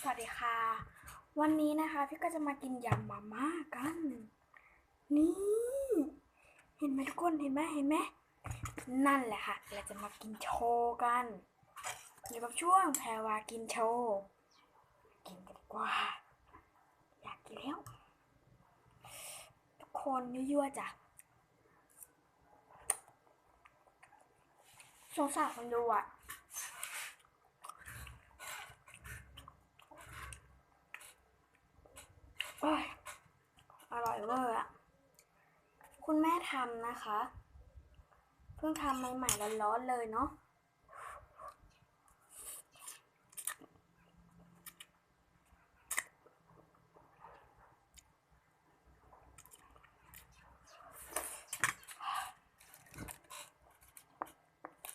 สวัสดีค่ะ วันนี้นะคะพี่ก็จะมากินยำมาม่ากัน นี่ เห็นไหมทุกคนเห็นไหมเห็นไหมนั่นแหละค่ะ เราจะมากินโชว์กันอยู่กับช่วงแพรวากินโชว์กินกันดีกว่า อยากกินแล้ว ทุกคนยั่วๆจ้ะสงสารคนดูอะ โอร่อยเวอร์อะคุณแม่ทำนะคะ เพิ่งทำใหม่ๆร้อนๆเลยเนาะ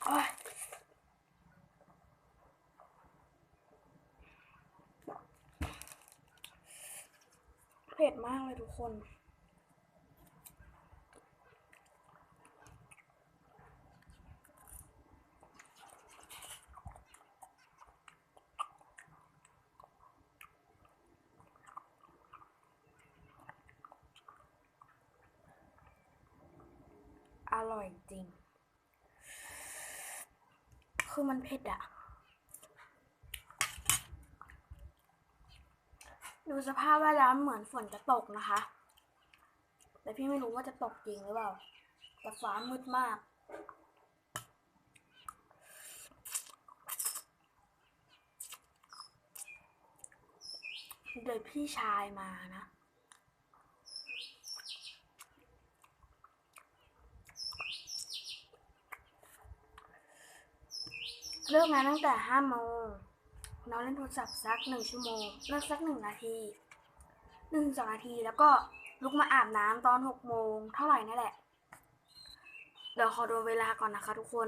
โอ้ย เผ็ดมากเลยทุกคน อร่อยจริง คือมันเผ็ดอะ ดูสภาพแวดล้อมเหมือนฝนจะตกนะคะ แต่พี่ไม่รู้ว่าจะตกจริงหรือเปล่า แต่ฟ้ามืดมาก โดยพี่ชายมานะเลิกงานตั้งแต่ห้าโมง น้องเล่นโทรศัพท์สักหนึ่งชั่วโมงเลิกสักหนึ่งนาทีหนึ่งสองนาทีแล้วก็ลุกมาอาบน้ำตอนหกโมงเท่าไหร่นั่นแหละ เดี๋ยวขอดูเวลาก่อนนะคะทุกคน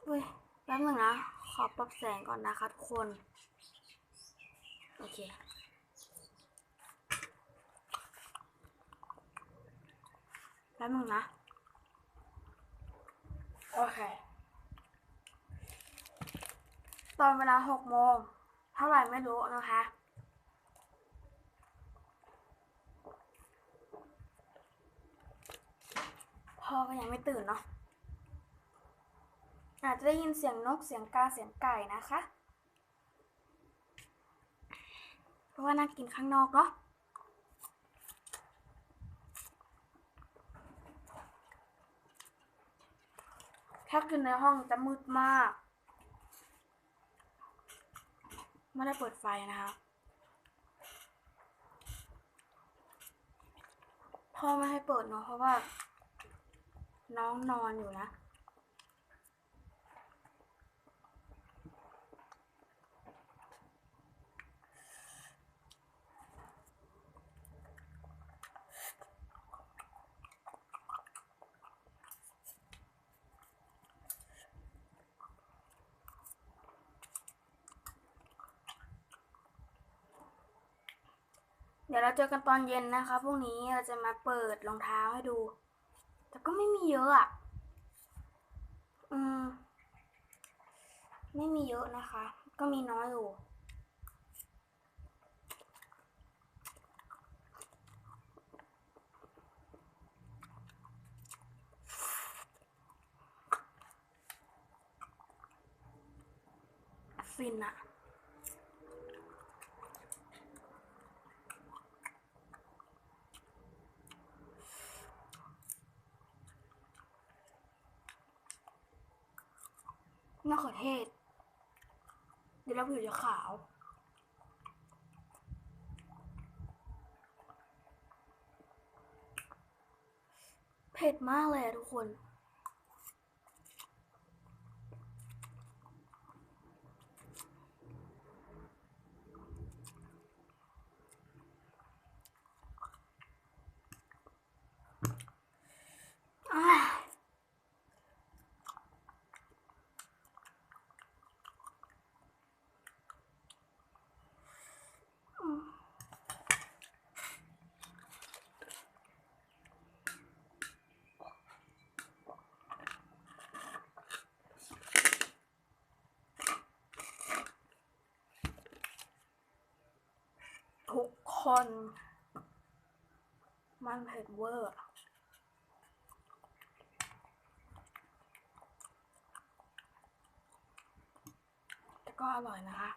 เฮ้ยแป๊บนึงนะ ขอปรับแสงก่อนนะคะทุกคน โอเคแป๊บนึงนะ โอเค ตอนเวลาหกโมงเท่าไหร่ไม่รู้นะคะ พ่อก็ยังไม่ตื่นเนาะอาจจะได้ยินเสียงนกเสียงกาเสียงไก่นะคะ เพราะว่านั่งกินข้างนอกเนาะถ้ากินในห้องจะมืดมาก ไม่ได้เปิดไฟนะคะพ่อไม่ให้เปิดเนาะเพราะว่า น้องนอนอยู่นะ เดี๋ยวเราเจอกันตอนเย็นนะคะพรุ่งนี้เราจะมาเปิดรองเท้าให้ดู แต่ก็ไม่มีเยอะอะ อืม ไม่มีเยอะนะคะ ก็มีน้อยอยู่ฟินอะ มะเขือเทศ เดี๋ยวเราผิวจะขาว เผ็ดมากเลยทุกคน อ้ายอืม ทุก คน มันเผ็ดเวอร์แต่ก็อร่อยนะคะ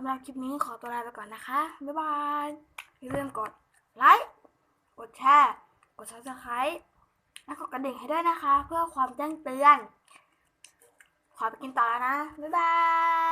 ำหรับคลิปนี้ขอตัวลาไปก่อนนะคะ บ๊ายบายอย่าลืมกดไลค์ กดแชร์ กดซับสไคร b e และกดกระดิ่งให้ด้วยนะคะ เพื่อความแจ้งเตือน ขอไปกินต่อแล้วนะ บ๊ายบาย